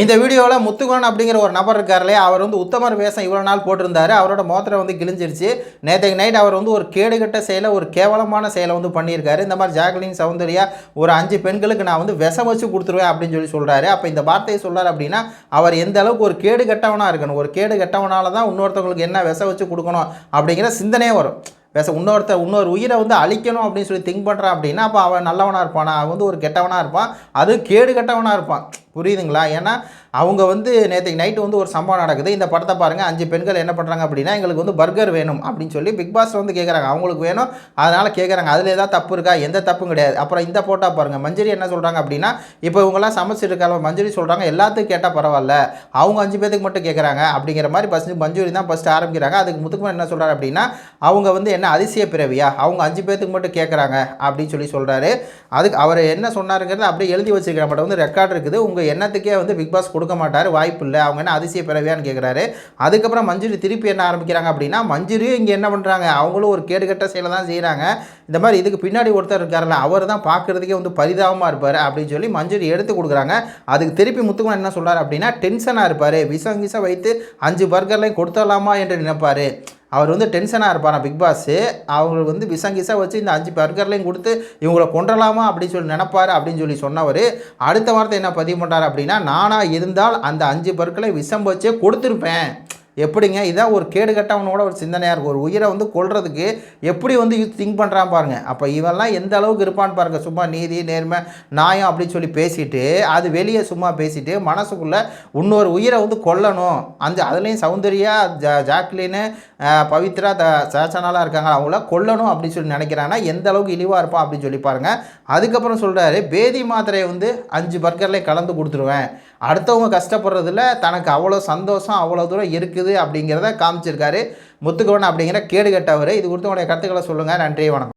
இந்த வீடியோவில் முத்துகோன் அப்படிங்கிற ஒரு நபர் இருக்கார் இல்லையா அவர் வந்து உத்தமர் வேஷம் இவ்வளோ நாள் போட்டிருந்தாரு. அவரோட மோத்திரம் வந்து கிழிஞ்சிருச்சு. நேற்றுக்கு நைட் அவர் வந்து ஒரு கேடுகட்ட செயலை ஒரு கேவலமான செயலை வந்து பண்ணியிருக்காரு. இந்த மாதிரி ஜாக்லின் சௌந்தர்யா ஒரு அஞ்சு பெண்களுக்கு நான் வந்து விஷம் வச்சு கொடுத்துருவேன் அப்படின்னு சொல்லி சொல்கிறாரு அப்போ இந்த வார்த்தையை சொல்கிறார் அப்படின்னா அவர் எந்த அளவுக்கு ஒரு கேடு கெட்டவனாக இருக்கணும்? ஒரு கேடு கெட்டவனால தான் இன்னொருத்தவங்களுக்கு என்ன விஷம் வச்சு கொடுக்கணும் அப்படிங்கிற சிந்தனையே வரும். பேச இன்னொருத்தர் இன்னொரு உயிரை வந்து அழிக்கணும் அப்படின்னு சொல்லி திங்க் பண்ணுறான் அப்படின்னா அப்போ அவன் நல்லவனாக இருப்பானா? அவன் வந்து ஒரு கெட்டவனாக இருப்பான். அது கேடு கெட்டவனாக இருப்பான். புரியுதுங்களா? ஏன்னா அவங்க வந்து நேற்றுக்கு நைட்டு வந்து ஒரு சம்பவம் நடக்குது. இந்த படத்தை பாருங்கள் அஞ்சு பெண்கள் என்ன பண்ணுறாங்க அப்படின்னா எங்களுக்கு வந்து பர்கர் வேணும் அப்படின்னு சொல்லி பிக் பாஸ் வந்து கேட்குறாங்க அவங்களுக்கு வேணும் அதனால் கேட்குறாங்க அதில் ஏதாவது தப்பு இருக்கா? எந்த தப்பும் கிடையாது. அப்புறம் இந்த போட்டா பாருங்கள் மஞ்சரி என்ன சொல்கிறாங்க அப்படின்னா இப்போ இவங்கெல்லாம் சமைச்சிட்டு மஞ்சரி சொல்கிறாங்க எல்லாத்துக்கும் கேட்டால் பரவாயில்ல. அவங்க அஞ்சு பேத்துக்கு மட்டும் கேட்குறாங்க அப்படிங்கிற மாதிரி ஃபஸ்ட்டு மஞ்சூரி தான் ஃபஸ்ட்டு ஆரம்பிக்கிறாங்க. அதுக்கு முத்துக்குமார் என்ன சொல்கிறாரு அப்படின்னா அவங்க வந்து என்ன அதிசய பிறவியா? அவங்க அஞ்சு பேத்துக்கு மட்டும் கேட்குறாங்க அப்படின்னு சொல்லி சொல்கிறாரு அதுக்கு அவர் என்ன சொன்னாருங்கிறது அப்படியே எழுதி வச்சிருக்கிற மட்டும் வந்து ரெக்கார்ட் இருக்குது. உங்கள் எண்ணத்துக்கே வந்து பிக் பாஸ் கொடுக்க மாட்டார் வாய்ப்பு இல்லை. அவங்க என்ன அதிசய பிறவியான்னு கேட்குறாரு அதுக்கப்புறம் மஞ்சுரி திருப்பி என்ன ஆரம்பிக்கிறாங்க அப்படின்னா மஞ்சுரியும் இங்கே என்ன பண்ணுறாங்க அவங்களும் ஒரு கேடுகட்ட செயலை தான் செய்கிறாங்க இந்த மாதிரி இதுக்கு பின்னாடி ஒருத்தர் இருக்கார்ல அவர் தான் பார்க்குறதுக்கே வந்து பரிதாபமாக இருப்பார் அப்படின்னு சொல்லி மஞ்சுரி எடுத்து கொடுக்குறாங்க. அதுக்கு திருப்பி முத்துக்குமன் என்ன சொல்கிறார் அப்படின்னா டென்ஷனாக இருப்பார். விஷம் கிசம் வைத்து அஞ்சு பர்கர்லையும் கொடுத்துடலாமா? என்று நினைப்பார். அவர் வந்து டென்ஷனாக இருப்பாராம் பிக் பாஸு. அவர் வந்து விசங்கிசா வச்சு இந்த அஞ்சு பர்கர்லையும் கொடுத்து இவங்களை கொன்றலாமா அப்படின்னு சொல்லி நினைப்பாரு அப்படின்னு சொல்லி சொன்னவர். அடுத்த வார்த்தை என்ன பதிவு பண்ணுறாரு அப்படின்னா நானாக இருந்தால் அந்த அஞ்சு பர்கர்களை விஷம் வச்சே கொடுத்துருப்பேன். எப்படிங்க? இதான் ஒரு கேடு கட்டவனோட ஒரு சிந்தனையாக இருக்கும். ஒரு உயிரை வந்து கொள்றதுக்கு எப்படி வந்து திங்க் பண்ணுறான் பாருங்கள் அப்போ இவெல்லாம் எந்த அளவுக்கு இருப்பான்னு பாருங்க. சும்மா நீதி நேர்மை நியாயம் அப்படின்னு சொல்லி பேசிட்டு அது வெளியே சும்மா பேசிட்டு மனசுக்குள்ளே இன்னொரு உயிரை வந்து கொல்லணும். அந்த அதுலேயும் சௌந்தர்யா ஜா ஜாக்லின்னு பவித்ரா த சேச்சனாலாம் இருக்காங்க. அவங்கள கொல்லணும் அப்படின்னு சொல்லி நினைக்கிறாங்கன்னா எந்த அளவுக்கு இழிவாக இருப்பான் அப்படின்னு சொல்லி பாருங்கள் அதுக்கப்புறம் சொல்கிறாரு பேதி மாத்திரையை வந்து அஞ்சு பர்கர்லேயே கலந்து கொடுத்துருவேன். அடுத்தவங்க கஷ்டப்படுறதுல தனக்கு அவ்வளோ சந்தோஷம் அவ்வளோ தூரம் இருக்குது. அப்படிங்கிறத காமிச்சிருக்காரு. முத்துக்கவன் அப்படிங்கிற கேடு கட்டவர். இது குறித்து உங்களுடைய கருத்துக்களை சொல்லுங்கள் நன்றி வணக்கம்.